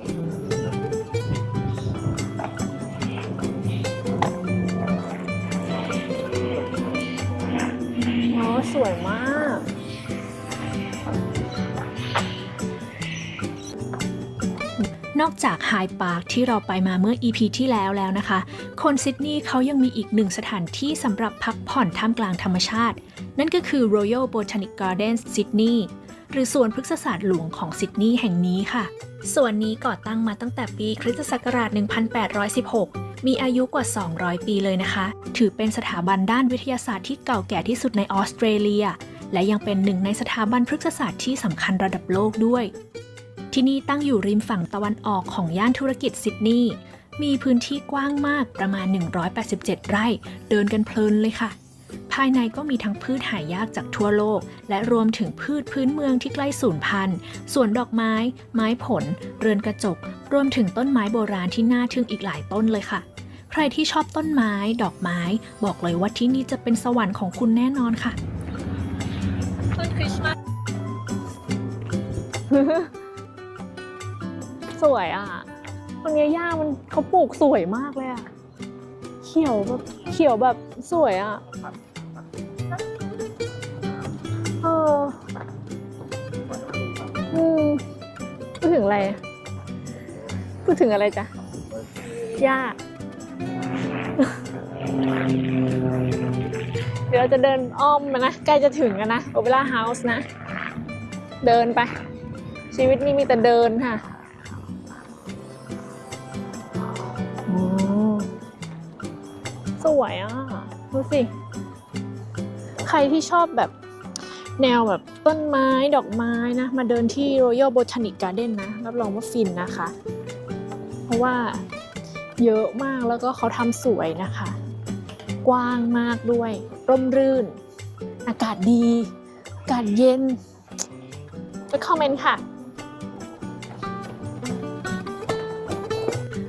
อ๋อสวยมาก นอกจากไฮพาร์คที่เราไปมาเมื่อ EP ที่แล้วแล้วนะคะ คนซิดนีย์เขายังมีอีกหนึ่งสถานที่สำหรับพักผ่อนท่ามกลางธรรมชาติ นั่นก็คือ Royal Botanic Gardens Sydney หรือสวนพฤกษศาสตร์หลวงของซิดนีย์แห่งนี้ค่ะส่วนนี้ก่อตั้งมาตั้งแต่ปีคริสตศักราช 1816 มีอายุกว่า 200 ปีเลยนะคะ ถือเป็นสถาบันด้านวิทยาศาสตร์ที่เก่าแก่ที่สุดในออสเตรเลีย และยังเป็นหนึ่งในสถาบันพฤกษศาสตร์ที่สำคัญระดับโลกด้วย ที่นี่ตั้งอยู่ริมฝั่งตะวันออกของย่านธุรกิจซิดนีย์มีพื้นที่กว้างมากประมาณ 187 ไร่ เดินกันเพลินเลยค่ะายในก็มีทั้งพืชหายากจากทั่วโลก และรวมถึงพืชพื้นเมืองที่ใกล้สูญพันธุ์สวนดอกไม้ ไม้ผล เรือนกระจก รวมถึงต้นไม้โบราณที่น่าทึ่งอีกหลายต้นเลยค่ะ ใครที่ชอบต้นไม้ ดอกไม้ บอกเลยว่าที่นี่จะเป็นสวรรค์ของคุณแน่นอนค่ะต้นคริสต์มาสสวยอะตรงเนี้ยหญ้ามันเขาปลูกสวยมากเลยอะ เขียวแบบเขียวแบบสวยอะ เอออืมพูดถึงอะไร พูดถึงอะไรจ๊ะหญ้าเดี๋ยวเราจะเดินอ้อมมานะ ใกล้จะถึงกันนะโอเปร่าเฮาส์นะ เดินไป ชีวิตนี้มีแต่เดินค่ะโอ้สวยอะ ดูสิ ใครที่ชอบแบบแนวแบบต้นไม้ดอกไม้นะ มาเดินที่ Royal Botanic Garden นะ รับรองว่าฟินนะคะ เพราะว่าเยอะมากแล้วก็เขาทำสวยนะคะ กว้างมากด้วย ร่มรื่น อากาศดี อากาศเย็นไปคอมเมนต์ค่ะ